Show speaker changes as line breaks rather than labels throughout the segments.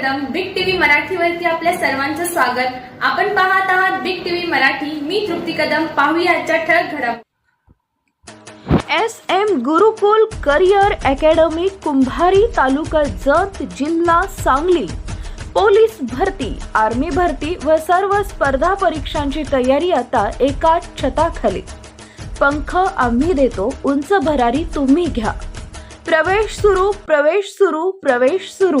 Kadam big TV मराठीवरती आपल्या सर्वांचं स्वागत. आपण पाहत आहात बिग टीव्ही मराठी. मी तृप्ती कदम. पाहूया आजच्या ठळक घडामोडी.
S M Gurukul career academy Kumbhari taluka Jath जिल्हा सांगली. पोलीस भरती आर्मी भरती व सर्व स्पर्धा परीक्षांची तयारी आता एका छताखाली. पंख आम्ही देतो उंच भरारी तुम्ही घ्या. प्रवेश सुरू प्रवेश सुरू प्रवेश सुरू.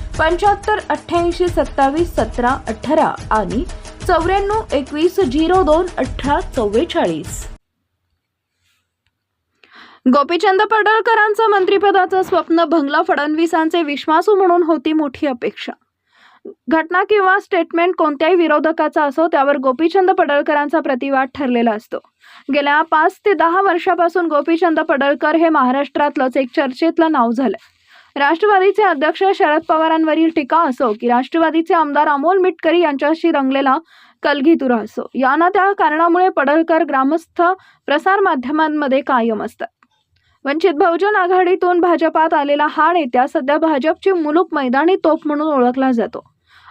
पंच्याहत्तर अठ्ठ्याऐंशी सत्तावीस सतरा अठरा आणि चौऱ्याण्णव एकवीस झिरो दोन अठरा चव्वेचाळीस. गोपीचंद पडळकरांचं मंत्रिपदाचं स्वप्न भंगला फडणवीसांचे विश्वासू म्हणून होती मोठी अपेक्षा. घटना किंवा स्टेटमेंट कोणत्याही विरोधकाचा असो त्यावर गोपीचंद पडळकरांचा प्रतिवाद ठरलेला असतो. गेल्या पाच ते दहा वर्षापासून गोपीचंद पडळकर हे महाराष्ट्रातलंच एक चर्चेतलं नाव झालं. राष्ट्रवादीचे अध्यक्ष शरद पवारांवरील टीका असो की राष्ट्रवादीचे आमदार अमोल मिटकरी यांच्याशी रंगलेला कलगीतुरा असो. या ना त्या कारणामुळे पडळकर ग्रामस्थ प्रसारमाध्यमांमध्ये कायम असतात. वंचित बहुजन आघाडीतून भाजपात आलेला हा नेत्या सध्या भाजपची मुलूक मैदानी तोफ म्हणून ओळखला जातो.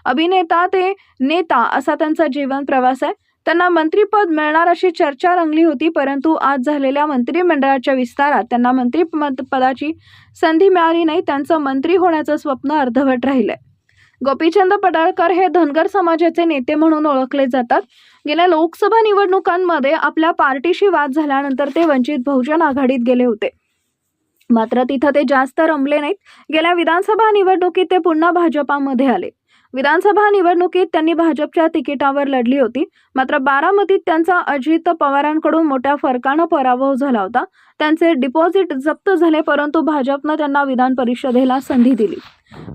अभिनेता ते नेता असा त्यांचा जीवन प्रवास आहे. त्यांना मंत्रीपद मिळणार अशी चर्चा रंगली होती परंतु आज झालेल्या मंत्रिमंडळाच्या विस्तारात त्यांना मंत्री पदाची संधी मिळाली नाही त्यांचं मंत्री होण्याचं स्वप्न अर्धवट राहिलंय. गोपीचंद पडळकर हे धनगर समाजाचे नेते म्हणून ओळखले जातात. गेल्या लोकसभा निवडणुकांमध्ये आपल्या पार्टीशी वाद झाल्यानंतर ते वंचित बहुजन आघाडीत गेले होते. मात्र तिथं ते जास्त रमले नाहीत. गेल्या विधानसभा निवडणुकीत ते पुन्हा भाजपामध्ये आले. विधानसभा निवडणुकीत त्यांनी भाजपच्या तिकिटावर लढली होती. मात्र बारामतीत त्यांचा अजित पवारांकडून मोठ्या फरकानं पराभव झाला होता. त्यांचे डिपॉझिट जप्त झाले परंतु भाजपनं त्यांना विधान परिषदेला संधी दिली.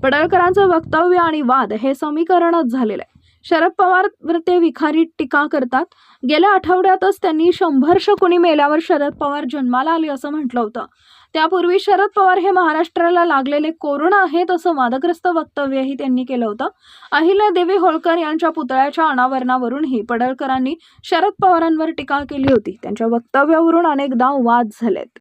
पडळकरांचं वक्तव्य आणि वाद हे समीकरणच झालेलं आहे. शरद पवार ते विखारी टीका करतात. गेल्या आठवड्यातच त्यांनी शंभर शकुनी मेल्यावर शरद पवार जन्माला आले असं म्हटलं होतं. त्यापूर्वी शरद पवार हे महाराष्ट्राला लागलेले कोरोना आहेत असं वादग्रस्त वक्तव्यही त्यांनी केलं होतं. अहिल्या देवी होळकर यांच्या पुतळ्याच्या अनावरणावरूनही पडळकरांनी शरद पवारांवर टीका केली होती. त्यांच्या वक्तव्यावरून अनेकदा वाद झालेत.